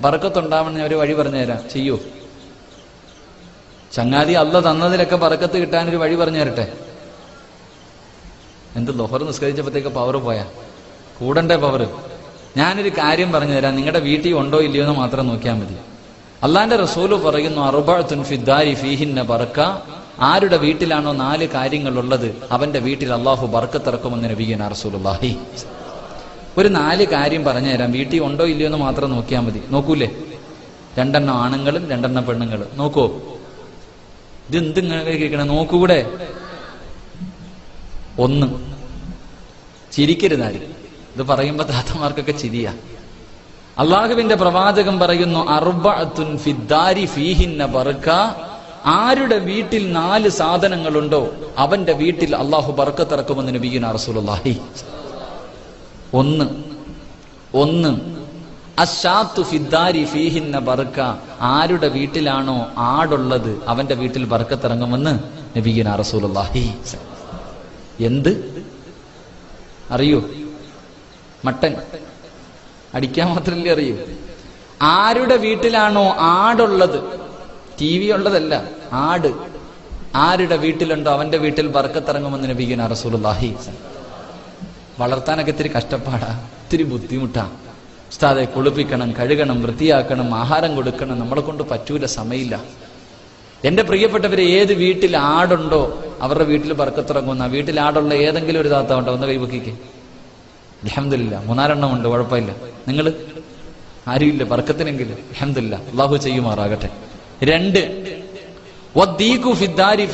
ബറക്കത്തുണ്ടാവണമെന്ന് ഒരു വഴി പറഞ്ഞു തരാം ചെയ്യൂ. ചങ്ങാതി അല്ല തന്നതിലൊക്കെ പറക്കത്ത് കിട്ടാൻ ഒരു വഴി പറഞ്ഞു തരട്ടെ എന്ത് ലൊഹർ നിസ്കരിച്ചപ്പോഴത്തേക്ക് പവർ പോയാ? കൂടണ്ടേ പവർ ഞാനൊരു കാര്യം പറഞ്ഞു തരാം നിങ്ങളുടെ വീട്ടിൽ ഉണ്ടോ ഇല്ലയോ എന്ന് മാത്രം നോക്കിയാൽ മതി. അള്ളാന്റെ റസൂൽ പറയുന്നു അറുബാത്തുൻ ഫിദ്ദാരി ഫീഹിന്ന ബറക്ക ആരുടെ വീട്ടിലാണോ നാല് കാര്യങ്ങൾ ഉള്ളത് അവന്റെ വീട്ടിൽ അള്ളാഹു ബർക്കത്തിറക്കുമെന്ന് നബീന റസൂലുള്ളാഹി. ഒരു നാല് കാര്യം പറഞ്ഞു തരാം. വീട്ടിൽ ഉണ്ടോ ഇല്ലയോ എന്ന് മാത്രം നോക്കിയാൽ മതി. നോക്കൂലേ? രണ്ടെണ്ണം ആണുങ്ങളും രണ്ടെണ്ണം പെണ്ണുങ്ങളും. നോക്കൂ. ഇത് എന്തിങ്ങനെ കേൾക്കണേ? നോക്കൂടെ? ഒന്ന്. ചിരിക്കരുതാരും ഇത് പറയുമ്പോ താത്തമാർക്കൊക്കെ ചിരിയ. അള്ളാഹുവിന്റെ പ്രവാചകം പറയുന്നു ആരുടെ വീട്ടിൽ നാല് സാധനങ്ങളുണ്ടോ അവന്റെ വീട്ടിൽ അള്ളാഹു ബർക്കത്തിറക്കുമെന്ന് നബീന റസൂലുള്ളാഹി. ഒന്ന്. ഒന്ന്. ഫിദ്ദാരി ബർക്ക. ആരുടെ വീട്ടിലാണോ ആടുള്ളത് അവന്റെ വീട്ടിൽ ബർക്കത്തിറങ്ങുമെന്ന് നബീന റസൂലുള്ളാഹി എന്ത്? അറിയോ? മട്ടൻ. അടിക്കാൻ മാത്രമല്ലേ അറിയൂ? ആരുടെ വീട്ടിലാണോ ആടുള്ളത്? ടി വി ഉള്ളതല്ല ആട്. ആരുടെ വീട്ടിലുണ്ടോ അവന്റെ വീട്ടിൽ ബർക്കത്തിറങ്ങുമെന്ന് നബീന റസൂലുള്ളാഹി വളർത്താനൊക്കെ ഇത്തിരി കഷ്ടപ്പാടാ ഇത്തിരി ബുദ്ധിമുട്ടാ. ഉസ്താദെ കുളിപ്പിക്കണം കഴുകണം വൃത്തിയാക്കണം ആഹാരം കൊടുക്കണം നമ്മളെ കൊണ്ട് പറ്റൂല സമയമില്ല എന്റെ പ്രിയപ്പെട്ടവരെ ഏത് വീട്ടിൽ ആടുണ്ടോ അവരുടെ വീട്ടിൽ പറക്കത്തിറങ്ങുന്ന വീട്ടിൽ ആടുള്ള ഏതെങ്കിലും ഒരു താത്ത ഉണ്ടോ? ഒന്ന് കൈവക്കിക്കേ അലഹമില്ല മൂന്നാലെണ്ണം ഉണ്ട് കുഴപ്പമില്ല. നിങ്ങൾ ആരുമില്ല പറക്കത്തിനെങ്കിലും. അലഹമില്ല അള്ളാഹു ചെയ്യുമാറാകട്ടെ. രണ്ട് ഫിദ്ദാരി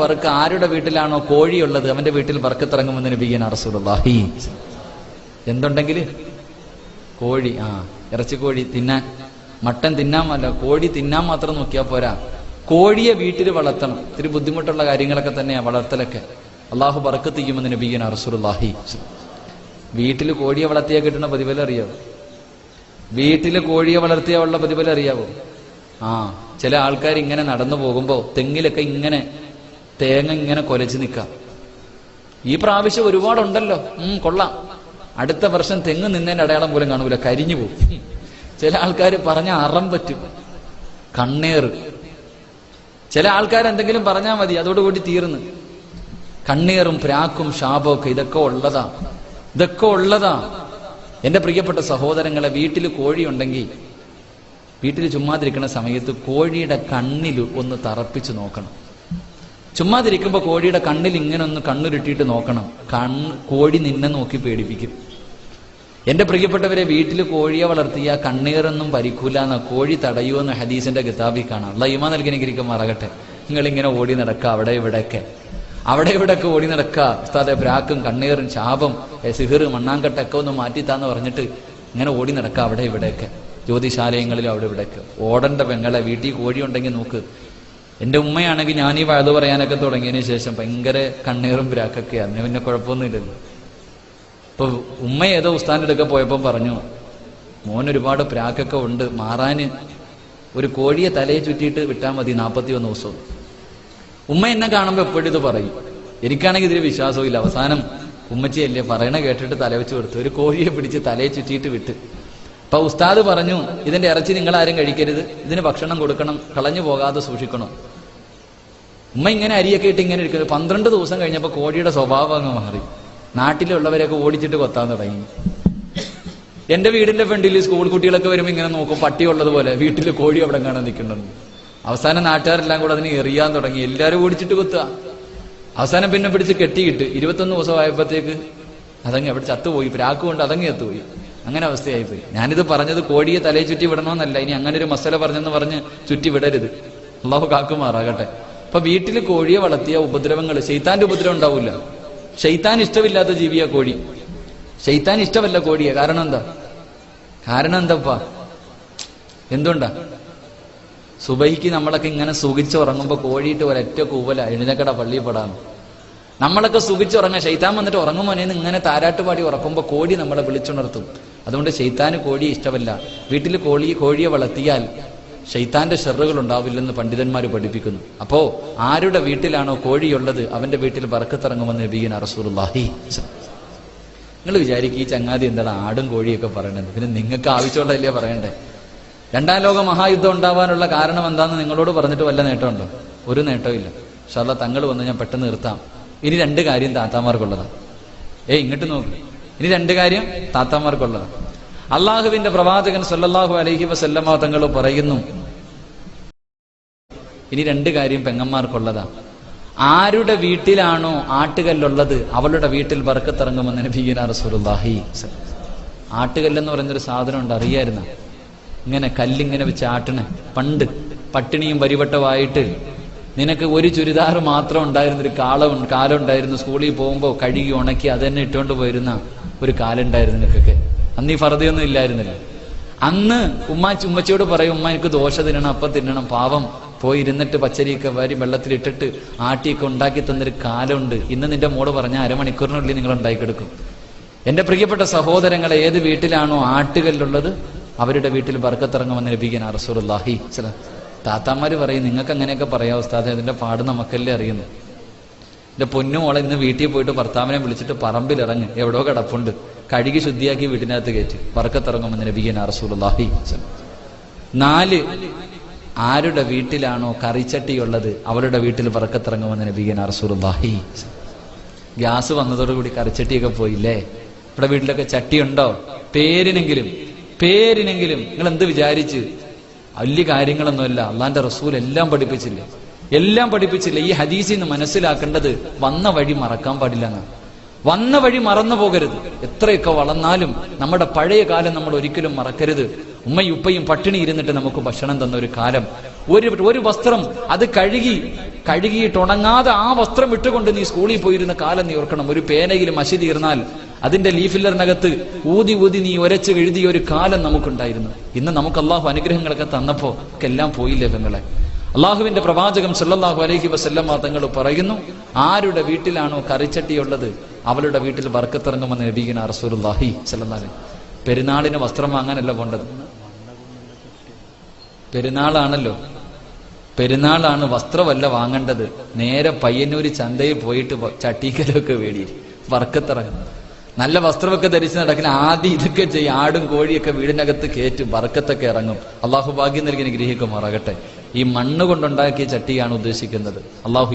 ബർക്ക ആരുടെ വീട്ടിലാണോ കോഴിയുള്ളത് അവന്റെ വീട്ടിൽ പറക്കത്തിറങ്ങുമെന്ന് നബിയൻ റസൂലുള്ളാഹി എന്തുണ്ടെങ്കിൽ കോഴി ആ ഇറച്ചിക്കോഴി തിന്നാൻ മട്ടൻ തിന്നാൻ അല്ല കോഴി തിന്നാൻ മാത്രം നോക്കിയാൽ പോരാ. കോഴിയെ വീട്ടിൽ വളർത്തണം. ഇത്തിരി ബുദ്ധിമുട്ടുള്ള കാര്യങ്ങളൊക്കെ തന്നെയാ വളർത്തലൊക്കെ. അള്ളാഹു ബർക്കത്ത് ചെയ്യുമെന്ന് നബിയന റസൂലുള്ളാഹി. വീട്ടിൽ കോഴിയെ വളർത്തിയാൽ കിട്ടുന്ന പ്രതിഫലം അറിയാവോ വീട്ടിൽ കോഴിയെ വളർത്തിയാൽ ഉള്ള പ്രതിഫലം അറിയാവോ ആ ചില ആൾക്കാർ ഇങ്ങനെ നടന്നു പോകുമ്പോൾ തെങ്ങിലൊക്കെ ഇങ്ങനെ തേങ്ങ ഇങ്ങനെ കൊലച്ച് നിൽക്കാം. ഈ പ്രാവശ്യം ഒരുപാടുണ്ടല്ലോ. ഉം കൊള്ളാം. അടുത്ത വർഷം തെങ്ങ് നിന്നതിന്റെ അടയാളം പോലും കാണൂല. കരിഞ്ഞു പോകും ചില ആൾക്കാർ പറഞ്ഞ അറം പറ്റും. കണ്ണേറ്. ചില ആൾക്കാർ എന്തെങ്കിലും പറഞ്ഞാൽ മതി. അതോടുകൂടി തീർന്ന്. കണ്ണീറും പ്രാക്കും ശാപമൊക്കെ ഇതൊക്കെ ഉള്ളതാ. ഇതൊക്കെ ഉള്ളതാ. എന്റെ പ്രിയപ്പെട്ട സഹോദരങ്ങളെ വീട്ടിൽ കോഴിയുണ്ടെങ്കിൽ വീട്ടിൽ ചുമ്മാതിരിക്കുന്ന സമയത്ത് കോഴിയുടെ കണ്ണിൽ ഒന്ന് തറപ്പിച്ച് നോക്കണം. ചുമ്മാതിരിക്കുമ്പോൾ കോഴിയുടെ കണ്ണിൽ ഇങ്ങനെ ഒന്ന് കണ്ണുരുട്ടിയിട്ട് നോക്കണം. കണ്ണ് കോഴി നിന്നെ നോക്കി പേടിപ്പിക്കും. എന്റെ പ്രിയപ്പെട്ടവരെ വീട്ടിൽ കോഴിയെ വളർത്തിയ കണ്ണീറൊന്നും പരിക്കൂല എന്ന കോഴി തടയുമെന്ന് ഹദീസിന്റെ കിതാബിൽ കാണാം അല്ല ഇമ നൽകിനെങ്കിലും മറകട്ടെ. നിങ്ങൾ ഇങ്ങനെ ഓടി നടക്കുക അവിടെ ഇവിടെയൊക്കെ. അവിടെ ഇവിടെയൊക്കെ ഓടി നടക്കുക ഉസ്താദെ പ്രാക്കും കണ്ണീറും ശാപം സിഹിർ മണ്ണാങ്കട്ടൊക്കെ ഒന്ന് മാറ്റിത്താന്ന് പറഞ്ഞിട്ട് ഇങ്ങനെ ഓടി നടക്കുക അവിടെ ഇവിടെയൊക്കെ. ജ്യോതിശാലയങ്ങളിലും അവിടെ ഇവിടെയൊക്കെ. ഓടണ്ട പെങ്ങളെ വീട്ടിൽ കോഴി ഉണ്ടെങ്കിൽ നോക്ക്. എന്റെ ഉമ്മയാണെങ്കിൽ ഞാൻ ഈ വഴുത് പറയാനൊക്കെ തുടങ്ങിയതിന് ശേഷം ഭയങ്കര കണ്ണീറും പ്രാക്കൊക്കെ. അതിന് പിന്നെ കുഴപ്പമൊന്നുമില്ലല്ലോ. ഇപ്പൊ ഉമ്മ ഏതോ ഉസ്താന്റെ അടുക്ക പോയപ്പോൾ പറഞ്ഞു മോൻ ഒരുപാട് പ്രാക്കൊക്കെ ഉണ്ട്. മാറാന് ഒരു കോഴിയെ തലയെ ചുറ്റിയിട്ട് വിട്ടാൽ മതി നാൽപ്പത്തി ഒന്ന് ദിവസവും ഉമ്മ എന്നെ കാണുമ്പോൾ എപ്പോഴും ഇത് പറയും. എനിക്കാണെങ്കിൽ ഇതിൽ വിശ്വാസവും ഇല്ല അവസാനം ഉമ്മച്ചിയല്ലേ പറയണ കേട്ടിട്ട് തല വെച്ച് കൊടുത്തു. ഒരു കോഴിയെ പിടിച്ച് തലയെ ചുറ്റിയിട്ട് വിട്ട്. അപ്പൊ ഉസ്താദ് പറഞ്ഞു ഇതിന്റെ ഇറച്ചി നിങ്ങൾ ആരും കഴിക്കരുത് ഇതിന് ഭക്ഷണം കൊടുക്കണം കളഞ്ഞു പോകാതെ സൂക്ഷിക്കണം. ഉമ്മ ഇങ്ങനെ അരിയൊക്കെ ഇട്ട് ഇങ്ങനെ ഇരിക്കുന്നത് പന്ത്രണ്ട് ദിവസം കഴിഞ്ഞപ്പോൾ കോഴിയുടെ സ്വഭാവം അങ്ങ് മാറി. നാട്ടിലുള്ളവരെയൊക്കെ ഓടിച്ചിട്ട് കൊത്താൻ തുടങ്ങി. എന്റെ വീടിന്റെ ഫ്രണ്ടിൽ സ്കൂൾ കുട്ടികളൊക്കെ വരുമ്പോൾ ഇങ്ങനെ നോക്കും പട്ടിയുള്ളതുപോലെ വീട്ടിൽ കോഴി അവിടെ കാണാൻ നിൽക്കുന്നുണ്ട്. അവസാനം നാട്ടുകാരെല്ലാം കൂടെ അതിന് എറിയാൻ തുടങ്ങി. എല്ലാവരും ഓടിച്ചിട്ട് കൊത്തുക. അവസാനം പിന്നെ പിടിച്ച് കെട്ടിയിട്ട് ഇരുപത്തൊന്ന് ദിവസം ആയപ്പോഴത്തേക്ക് അതങ്ങ് അവിടെ ചത്തുപോയി. പ്രാക്ക് കൊണ്ട് അതങ്ങ് എത്തുപോയി അങ്ങനെ അവസ്ഥയായിപ്പോയി. ഞാനിത് പറഞ്ഞത് കോഴിയെ തലയെ ചുറ്റി വിടണമെന്നല്ല ഇനി അങ്ങനെ ഒരു മസല പറഞ്ഞെന്ന് പറഞ്ഞ് ചുറ്റി വിടരുത്. അള്ളാഹു കാക്കുമാറാകട്ടെ. അപ്പൊ വീട്ടിൽ കോഴിയെ വളർത്തിയ ഉപദ്രവങ്ങൾ ശൈത്താന്റെ ഉപദ്രവം ഉണ്ടാവില്ല ഷെയ്ത്താൻ ഇഷ്ടമില്ലാത്ത ജീവിയാ കോഴി. ഷെയ്ത്താൻ ഇഷ്ടമല്ല കോഴിയെ. കാരണം എന്താ? കാരണം എന്താപ്പാ? എന്തുകൊണ്ടാ? സുബൈക്ക് നമ്മളൊക്കെ ഇങ്ങനെ സുഖിച്ച് ഉറങ്ങുമ്പോ കോഴിയിട്ട് ഒരൊറ്റ കൂവല. എഴുന്നക്കട പള്ളി പെടാന്ന്. നമ്മളൊക്കെ സുഖിച്ചുറങ്ങാം ഷെയ്ത്താൻ വന്നിട്ട് ഉറങ്ങുമോനെന്ന് ഇങ്ങനെ താരാട്ടുപാടി ഉറക്കുമ്പോ കോഴി നമ്മളെ വിളിച്ചുണർത്തും. അതുകൊണ്ട് ഷെയ്ത്താന് കോഴിയെ ഇഷ്ടമല്ല. വീട്ടിൽ കോഴി കോഴിയെ വളർത്തിയാൽ ഷെയ്ത്താന്റെ ഷെറുകൾ ഉണ്ടാവില്ലെന്ന് പണ്ഡിതന്മാർ പഠിപ്പിക്കുന്നു. അപ്പോ ആരുടെ വീട്ടിലാണോ കോഴിയുള്ളത് അവന്റെ വീട്ടിൽ പറക്കത്തിറങ്ങുമെന്ന് നബീന റസൂലുള്ളാഹി നിങ്ങൾ വിചാരിക്കും ഈ ചങ്ങാതി എന്താണ് ആടും കോഴിയൊക്കെ പറയണത്. പിന്നെ നിങ്ങൾക്ക് ആവശ്യമുള്ളതല്ലേ പറയണ്ടേ? രണ്ടാം ലോക മഹായുദ്ധം ഉണ്ടാവാനുള്ള കാരണം എന്താണെന്ന് നിങ്ങളോട് പറഞ്ഞിട്ട് വല്ല നേട്ടമുണ്ടോ? ഒരു നേട്ടവും ഇല്ല. ഷാല്ല തങ്ങൾ വന്ന് ഞാൻ പെട്ടെന്ന് നിർത്താം. ഇനി രണ്ട് കാര്യം താത്താമാർക്കുള്ളതാണ്. ഏയ് ഇങ്ങോട്ട് നോക്ക്. ഇനി രണ്ട് കാര്യം താത്താമാർക്കുള്ളത്. അള്ളാഹുവിന്റെ പ്രവാചകൻ സല്ലാഹു അലൈഹി വസല്ലമ തങ്ങൾ പറയുന്നു ഇനി രണ്ട് കാര്യം പെങ്ങന്മാർക്കുള്ളതാ. ആരുടെ വീട്ടിലാണോ ആട്ടുകല്ലുള്ളത് അവളുടെ വീട്ടിൽ ബർക്കത്തിറങ്ങുമെന്ന് നബീന റസൂലുള്ളാഹി ആട്ടുകല്ലെന്ന് പറയുന്നൊരു സാധനം ഉണ്ട് അറിയായിരുന്ന? ഇങ്ങനെ കല്ലിങ്ങനെ വെച്ച് ആട്ടണേ. പണ്ട് പട്ടിണിയും പരിവട്ടമായിട്ട് നിനക്ക് ഒരു ചുരിദാർ മാത്രം ഉണ്ടായിരുന്നൊരു ഒരു കാലം ഉണ്ടായിരുന്നു. സ്കൂളിൽ പോകുമ്പോൾ കഴുകി ഉണക്കി അത് തന്നെ ഇട്ടുകൊണ്ട് പോയിരുന്ന. ഒരു കാലം ഉണ്ടായിരുന്നു നിനക്കൊക്കെ. അന്ന് ഈ ഫറതയൊന്നും ഇല്ലായിരുന്നില്ല. അന്ന് ഉമ്മ ഉമ്മച്ചിയോട് പറയും ഉമ്മ എനിക്ക് ദോശ തിന്നണം അപ്പം തിന്നണം. പാവം പോയി ഇരുന്നിട്ട് പച്ചരിയൊക്കെ വാരി വെള്ളത്തിലിട്ടിട്ട് ആട്ടിയൊക്കെ ഉണ്ടാക്കി തന്നൊരു കാലമുണ്ട് ഇന്ന് നിന്റെ മോൾ പറഞ്ഞ അരമണിക്കൂറിനുള്ളിൽ നിങ്ങൾ ഉണ്ടാക്കിയെടുക്കും. എന്റെ പ്രിയപ്പെട്ട സഹോദരങ്ങളെ ഏത് വീട്ടിലാണോ ആട്ടുകല്ലുള്ളത് അവരുടെ വീട്ടിൽ ബർക്കത്തിറങ്ങുമെന്ന് ലഭിക്കാൻ അറസൂറുല്ലാഹി ചില താത്താമാര് പറയും നിങ്ങൾക്ക് അങ്ങനെയൊക്കെ പറയാം ഉസ്താദ് അതിന്റെ പാട് നമുക്കല്ലേ അറിയുന്നു. എന്റെ പൊന്നു മോളെ ഇന്ന് വീട്ടിൽ പോയിട്ട് ഭർത്താവിനെ വിളിച്ചിട്ട് പറമ്പിലിറങ്ങ് എവിടെയോ കിടപ്പുണ്ട്. കഴുകി ശുദ്ധിയാക്കി വീട്ടിനകത്ത് കയറ്റി. ബർക്കത്തിറങ്ങുമെന്ന് നബിയൻ അറസൂലുല്ലാഹി നാല് ആരുടെ വീട്ടിലാണോ കറിച്ചട്ടിയുള്ളത് അവരുടെ വീട്ടിൽ പറക്കത്തിറങ്ങുമെന്ന് നബിയൻ അറസൂലുല്ലാഹി ഗ്യാസ് വന്നതോടുകൂടി കറിച്ചട്ടിയൊക്കെ പോയില്ലേ? ഇവിടെ വീട്ടിലൊക്കെ ചട്ടിയുണ്ടോ? പേരിനെങ്കിലും പേരിനെങ്കിലും നിങ്ങൾ എന്ത് വിചാരിച്ച്? വലിയ കാര്യങ്ങളൊന്നുമല്ല. അള്ളാന്റെ റസൂൽ എല്ലാം പഠിപ്പിച്ചില്ലേ? എല്ലാം പഠിപ്പിച്ചില്ല. ഈ ഹദീസിൽ നിന്ന് മനസ്സിലാക്കേണ്ടത് വന്ന വഴി മറക്കാൻ പാടില്ല എന്നാണ് വന്ന വഴി മറന്നു പോകരുത്. എത്രയൊക്കെ വളർന്നാലും നമ്മുടെ പഴയ കാലം നമ്മൾ ഒരിക്കലും മറക്കരുത്. ഉമ്മയും ഉപ്പയും പട്ടിണി ഇരുന്നിട്ട് നമുക്ക് ഭക്ഷണം തന്ന ഒരു കാലം. ഒരു ഒരു വസ്ത്രം അത് കഴുകി കഴുകിയിട്ട് ഉണങ്ങാതെ ആ വസ്ത്രം ഇട്ടുകൊണ്ട് നീ സ്കൂളിൽ പോയിരുന്ന കാലം നീ ഓർക്കണം. ഒരു പേനയിൽ മഷി തീർന്നാൽ അതിന്റെ ലീഫില്ലറിനകത്ത് ഊതി ഊതി നീ ഒരച്ച് എഴുതിയ ഒരു കാലം നമുക്കുണ്ടായിരുന്നു. ഇന്ന് നമുക്ക് അള്ളാഹു അനുഗ്രഹങ്ങളൊക്കെ തന്നപ്പോ എല്ലാം പോയില്ലേ പെങ്ങളെ അള്ളാഹുവിന്റെ പ്രവാചകം സല്ലല്ലാഹു അലഹി വസല്ലമ തങ്ങൾ പറയുന്നു ആരുടെ വീട്ടിലാണോ കറിച്ചട്ടിയുള്ളത് അവളുടെ വീട്ടിൽ വർക്കത്തിറങ്ങുമെന്ന് നബീന റസൂലുള്ളാഹി സല്ലാഹി പെരുന്നാളിന് വസ്ത്രം വാങ്ങാനല്ല പോണ്ടത്. പെരുന്നാളാണല്ലോ. പെരുന്നാളാണ് വസ്ത്രമല്ല വാങ്ങേണ്ടത്. നേരെ പയ്യന്നൂര് ചന്തയിൽ പോയിട്ട് ചട്ടീക്കലൊക്കെ വേടി വർക്കത്തിറങ്ങും നല്ല വസ്ത്രമൊക്കെ ധരിച്ച് നടക്കുന്ന ആദ്യം ഇതൊക്കെ ചെയ്യും. ആടും കോഴിയൊക്കെ വീടിനകത്ത് കയറ്റും വർക്കത്തൊക്കെ ഇറങ്ങും. അള്ളാഹു ഭാഗ്യം നൽകി ഗ്രഹിക്കുമാറാകട്ടെ ഈ മണ്ണ് കൊണ്ടുണ്ടാക്കിയ ചട്ടിയാണ് ഉദ്ദേശിക്കുന്നത്. അള്ളാഹു